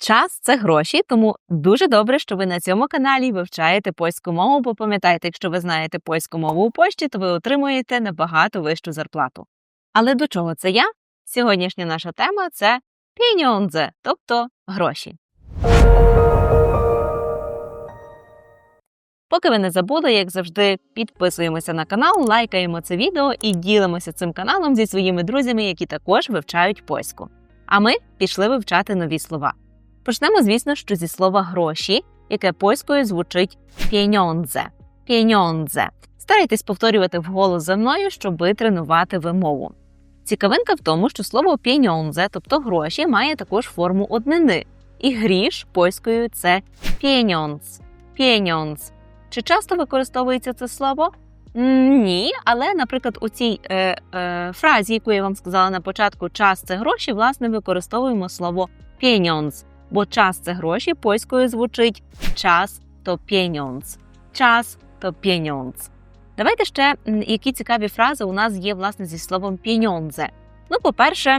Час це гроші, тому дуже добре, що ви на цьому каналі вивчаєте польську мову, бо пам'ятайте, якщо ви знаєте польську мову у пошті, то ви отримуєте набагато вищу зарплату. Але до чого це я? Сьогоднішня наша тема це піньонзе, тобто гроші. Поки ви не забули, як завжди, підписуємося на канал, лайкаємо це відео і ділимося цим каналом зі своїми друзями, які також вивчають польську. А ми пішли вивчати нові слова. Почнемо, звісно, що зі слова гроші, яке польською звучить пєньонзе. Пєньонзе. Старайтесь повторювати вголос за мною, щоби тренувати вимову. Цікавинка в тому, що слово пєньонзе, тобто гроші, має також форму однини. І гріш польською це пєньонз. Пєньонз. Чи часто використовується це слово? Ні, але, наприклад, у цій е, е, фразі, яку я вам сказала на початку, час це гроші, власне, використовуємо слово пєньонз, бо час це гроші польською звучить час то пєньонз. Час то пєньонз. Давайте ще які цікаві фрази у нас є власне зі словом пєньонзе. Ну, по-перше,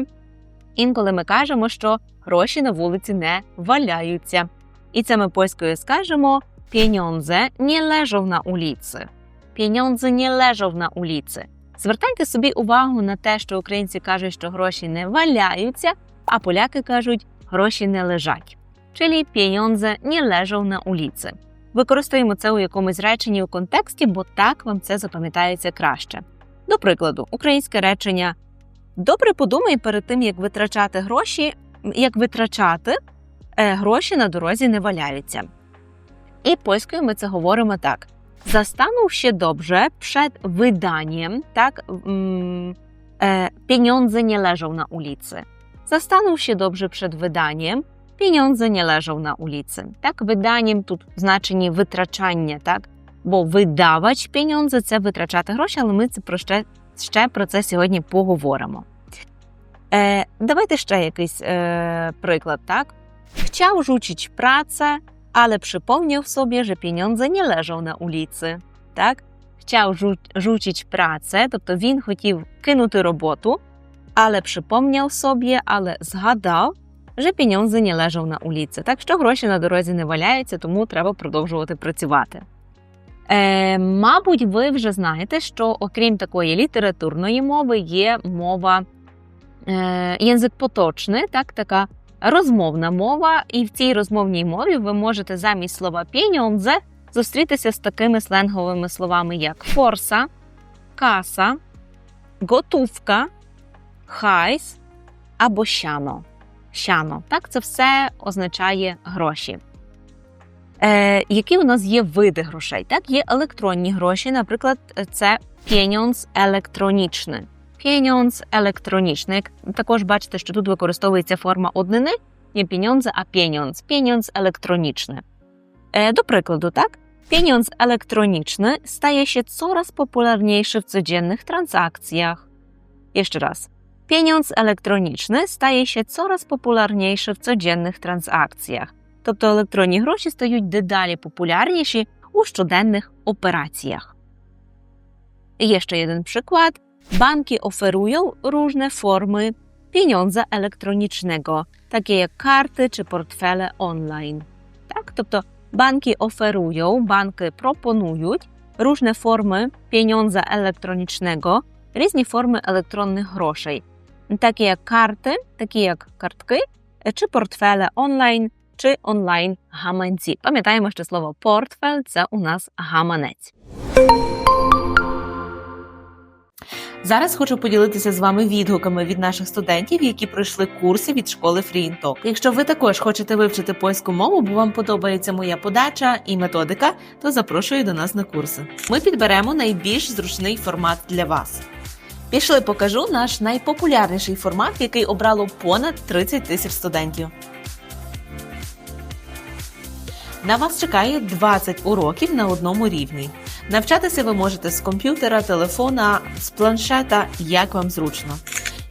інколи ми кажемо, що гроші на вулиці не валяються. І це ми польською скажемо pieniądze nie leżą na ulicy. Pieniądze nie leżą на ulicy. Звертайте собі увагу на те, що українці кажуть, що гроші не валяються, а поляки кажуть, гроші не лежать. Czyli pieniądze nie leżą на ulicy. Використаємо це у якомусь реченні у контексті, бо так вам це запам'ятається краще. До прикладу, українське речення Добре подумай перед тим, як витрачати гроші, як витрачати е, гроші на дорозі не валяються. І польською ми це говоримо так: Zastanów się dobrze przed wydaniem, tak? Mm, e, pieniądze nie leżą na ulicy. Zastanów się dobrze przed wydaniem, pieniądze nie leżą na ulicy. Так, виданням тут в значенні витрачання, так? Бо видавати pieniądze – це витрачати гроші, але ми це про ще, ще про це сьогодні поговоримо. Е, давайте ще якийсь е, приклад, так? Chciał rzucić pracę, ale przypomniał sobie, że pieniądze nie leżą na ulicy. Так? Chciał rzu- rzucić pracę, тобто він хотів кинути роботу, але przypomniał sobie, але згадав, że pieniądze nie leżą na ulicy. Так що гроші на дорозі не валяються, тому треба продовжувати працювати. Е, мабуть, ви вже знаєте, що окрім такої літературної мови є мова е, язик поточний, так, така розмовна мова, і в цій розмовній мові ви можете замість слова pieniądze зустрітися з такими сленговими словами, як форса, каса, готувка, хайс або щано. Щано. Так, це все означає гроші. Е, які у нас є види грошей? Так, є електронні гроші, наприклад, це електронічний. Pieniądz elektroniczny. Як Також бачите, що тут використовується форма однини, не pieniądze, а pieniądz. Pieniądz elektroniczny. E, do przykładu, tak? Pieniądz elektroniczny staje się coraz popularniejszy w codziennych transakcjach. Jeszcze raz. Pieniądz elektroniczny staje się coraz popularniejszy w codziennych transakcjach. Тобто електронні гроші стають дедалі популярніші у щоденних операціях. І Є ще один przykład. Banki oferują różne formy pieniądza elektronicznego, takie jak karty czy portfele online. Так? Тобто банки оферуją, банки пропонують różne formy pieniądza elektronicznego, різні форми електронних грошей, Такі як карти, такі як картки, чи портфеле онлайн, чи онлайн гаманці. Пам'ятаємо, що слово портфель це у нас гаманець. Зараз хочу поділитися з вами відгуками від наших студентів, які пройшли курси від школи FreeInTalk. Якщо ви також хочете вивчити польську мову, бо вам подобається моя подача і методика, то запрошую до нас на курси. Ми підберемо найбільш зручний формат для вас. Пішли, покажу наш найпопулярніший формат, який обрало понад 30 тисяч студентів. На вас чекає 20 уроків на одному рівні. Навчатися ви можете з комп'ютера, телефона, з планшета, як вам зручно.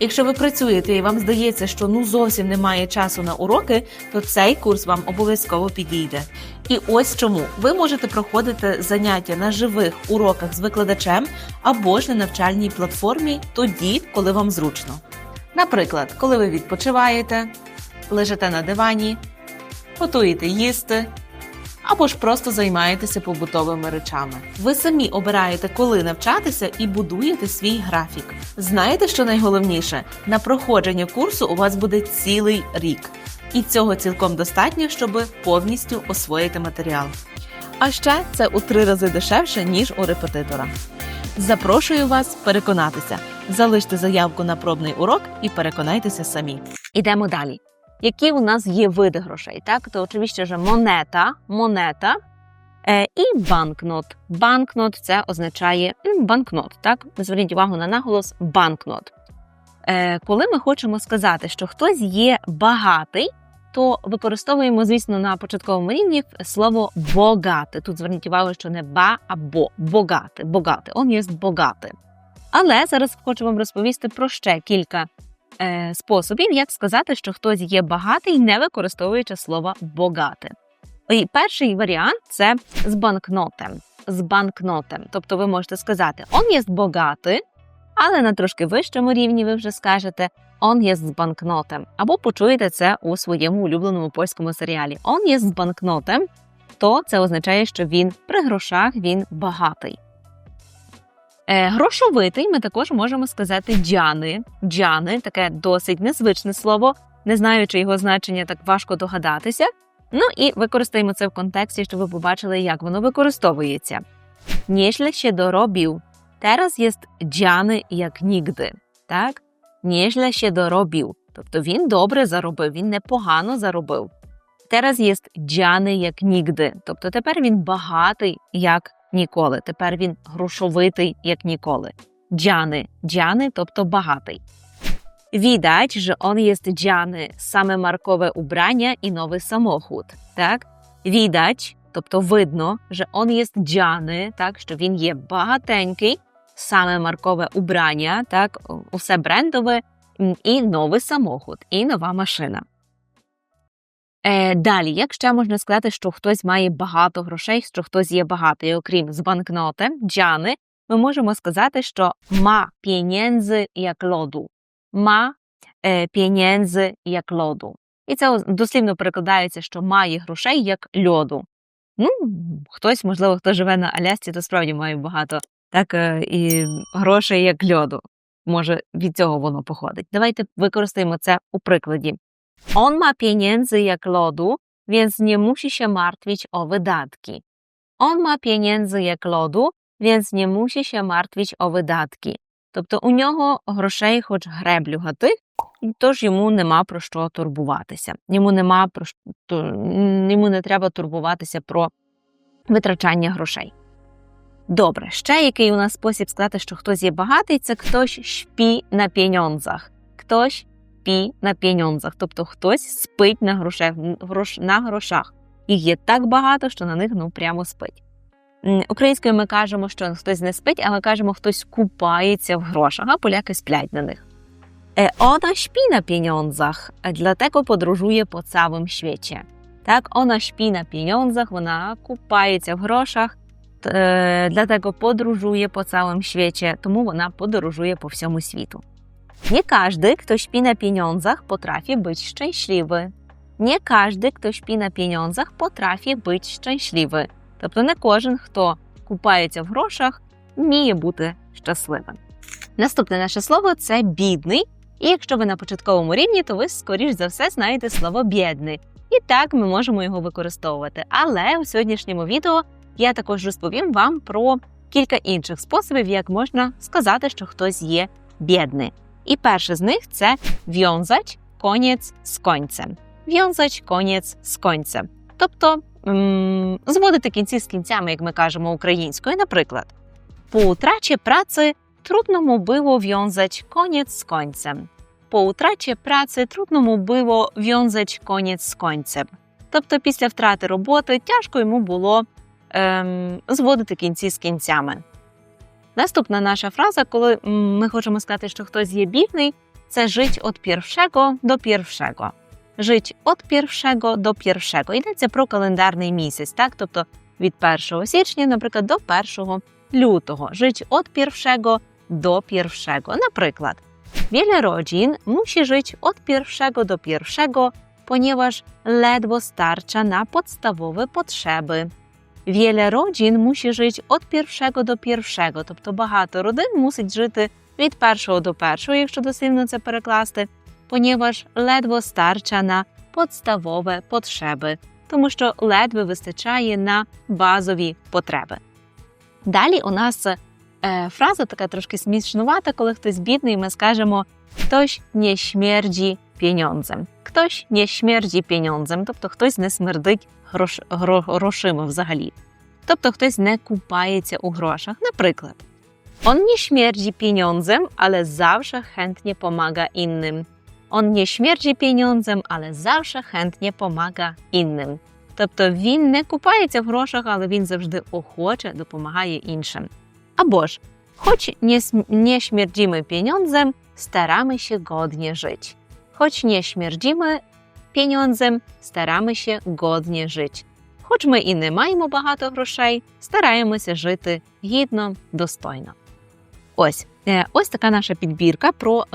Якщо ви працюєте і вам здається, що ну зовсім немає часу на уроки, то цей курс вам обов'язково підійде. І ось чому ви можете проходити заняття на живих уроках з викладачем або ж на навчальній платформі тоді, коли вам зручно. Наприклад, коли ви відпочиваєте, лежите на дивані, готуєте їсти або ж просто займаєтеся побутовими речами. Ви самі обираєте, коли навчатися, і будуєте свій графік. Знаєте, що найголовніше? На проходження курсу у вас буде цілий рік, і цього цілком достатньо, щоб повністю освоїти матеріал. А ще це у три рази дешевше ніж у репетитора. Запрошую вас переконатися. Залиште заявку на пробний урок і переконайтеся самі. Ідемо далі. Які у нас є види грошей? Так, то очевидно, що монета, монета е, і банкнот. Банкнот це означає банкнот. Так, зверніть увагу на наголос банкнот. Е, коли ми хочемо сказати, що хтось є багатий, то використовуємо, звісно, на початковому рівні слово богати. Тут зверніть увагу, що не ба, а бо богати. Он є богати. Але зараз хочу вам розповісти про ще кілька способів, як сказати, що хтось є багатий, не використовуючи слово богати. І перший варіант це з банкнотем. З банкнотем. Тобто ви можете сказати он є богатий, але на трошки вищому рівні ви вже скажете он є з банкнотем. Або почуєте це у своєму улюбленому польському серіалі. Он є з банкнотем, то це означає, що він при грошах він багатий. Е, грошовитий ми також можемо сказати джани. Джани таке досить незвичне слово, не знаючи його значення, так важко догадатися. Ну і використаємо це в контексті, щоб ви побачили, як воно використовується. Nieźle się dorobił. Teraz jest джани як нігди. Так? Nieźle się dorobił. Тобто він добре заробив, він непогано заробив. Teraz jest джани як нігди. Тобто тепер він багатий як ніколи. Тепер він грошовитий як ніколи. Джани, джани, тобто багатий. Widać, że on jest dziany same markowe ubrania i nowy samochód, так? Widać, тобто видно, że on jest dziany, так, що він є багатенький, саме маркове убрання, так, усе брендове, і новий самохід, і нова машина. Е, далі, як ще можна сказати, що хтось має багато грошей, що хтось є багатий, окрім з банкнотем, джани, ми можемо сказати, що ма pieniędzy як лоду. Ма е, pieniędzy як лоду. І це дослівно перекладається, що має грошей як льоду. Ну, хтось, можливо, хто живе на Алясці, то справді має багато так е, і грошей як льоду. Може, від цього воно походить. Давайте використаємо це у прикладі. On ma pieniędzy jak lodu, więc nie musi się martwić o wydatki. On ma pieniędzy jak lodu, więc nie musi się martwić o видатки. Тобто у нього грошей хоч греблю гати, тож йому нема про що турбуватися. Йому нема про йому не треба турбуватися про витрачання грошей. Добре, ще який у нас спосіб сказати, що хтось є багатий, це хтось шпі на піньонзах. Хтось пі на піньонзах, тобто хтось спить на грошах, грош, на грошах. Їх є так багато, що на них ну прямо спить. Українською ми кажемо, що хтось не спить, а ми кажемо, хтось купається в грошах, а поляки сплять на них. Е, Ona śpi na pieniądzach, dlatego podróżuje po całym świecie. Так, ona śpi na pieniądzach, вона купається в грошах, dlatego podróżuje po całym świecie, тому вона подорожує по всьому світу. Nie każdy, kto śpi na pieniądzach, potrafi być szczęśliwy. Nie każdy, kto śpi na pieniądzach, potrafi być szczęśliwy. Тобто не кожен, хто купається в грошах, вміє бути щасливим. Наступне наше слово це бідний. І якщо ви на початковому рівні, то ви, скоріш за все, знаєте слово бідний. І так ми можемо його використовувати. Але у сьогоднішньому відео я також розповім вам про кілька інших способів, як можна сказати, що хтось є бідний. І перше з них це wiązać koniec з концем. Wiązać koniec з концем. Тобто зводити кінці з кінцями, як ми кажемо українською. Наприклад, по утрачі праці trudno mu było wiązać koniec z końcem. Po utracie pracy trudno mu było wiązać koniec. Тобто після втрати роботи тяжко йому було ем, зводити кінці з кінцями. Наступна наша фраза, коли ми хочемо сказати, що хтось є бідний, це жить від першого до першого. Жить від першого до першого. Йдеться про календарний місяць, так? Тобто від 1 січня, наприклад, до 1 lutego. Żyć od pierwszego do pierwszego. Na przykład, wiele rodzin musi żyć od pierwszego do pierwszego ponieważ ledwo starcza na podstawowe potrzeby. Wiele rodzin musi żyć od pierwszego до pierwszego, тобто багато родин мусить жити від першого до першого, якщо дослівно це перекласти, ponieważ ledwo starcza на podstawowe potrzeby, тому що ледве вистачає на базові потреби. Далі у нас е, фраза така трошки смішнувата, коли хтось бідний, ми скажемо «Ktoś nie śmierdzi pieniądzem». «Ktoś nie śmierdzi pieniądzem», тобто хтось не смердить грош, гро, грошима взагалі. Тобто хтось не купається у грошах. Наприклад, On nie śmierdzi pieniądzem, ale zawsze chętnie pomaga innym. On nie śmierdzi pieniądzem, ale zawsze chętnie pomaga innym. Тобто він не купається в грошах, але він завжди охоче допомагає іншим. Або ж, choć nie, sm- nie śmierdzimy pieniądzem, staramy się godnie żyć. Choć nie śmierdzimy pieniądzem, staramy się godnie żyć. Хоч ми і не маємо багато грошей, стараємося жити гідно, достойно. Ось, е, ось така наша підбірка про е,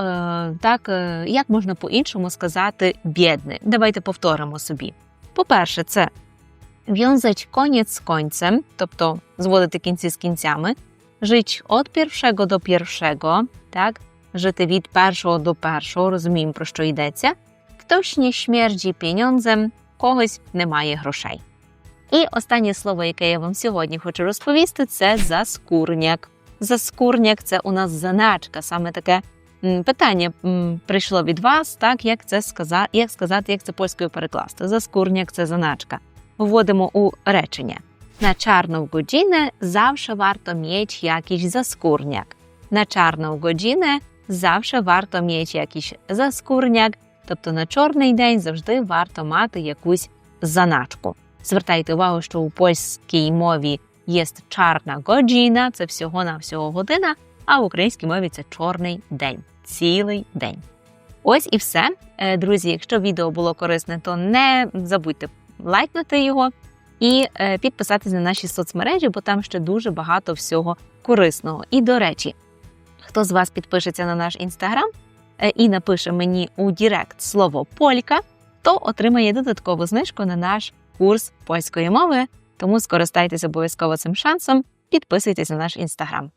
так, е, як можна по-іншому сказати бідний. Давайте повторимо собі. По-перше, це wiązać koniec z końcem, тобто зводити кінці з кінцями, жить від першого до першого, так, жити від першого до першого, розуміємо, про що йдеться. Хтось не śmierdzi pieniądzem, когось немає грошей. І останнє слово, яке я вам сьогодні хочу розповісти, це заскурняк. Заскурняк це у нас заначка, саме таке питання прийшло від вас, так як це сказати, як сказати, як це польською перекласти. Заскурняк це заначка. Вводимо у речення. На czarną godzinę zawsze warto mieć jakiś zaskórniak. На czarną godzinę завжди варто mieć jakiś заскурняк, тобто на чорний день завжди варто мати якусь заначку. Звертайте увагу, що у польській мові є чарна година, це всього на всього година, а в українській мові це чорний день, цілий день. Ось і все. Е, Друзі, якщо відео було корисне, то не забудьте лайкнути його і е, підписатись на наші соцмережі, бо там ще дуже багато всього корисного. І до речі, хто з вас підпишеться на наш інстаграм і напише мені у Дірект слово полька, то отримає додаткову знижку на наш курс польської мови. Тому скористайтесь обов'язково цим шансом, підписуйтесь на наш інстаграм.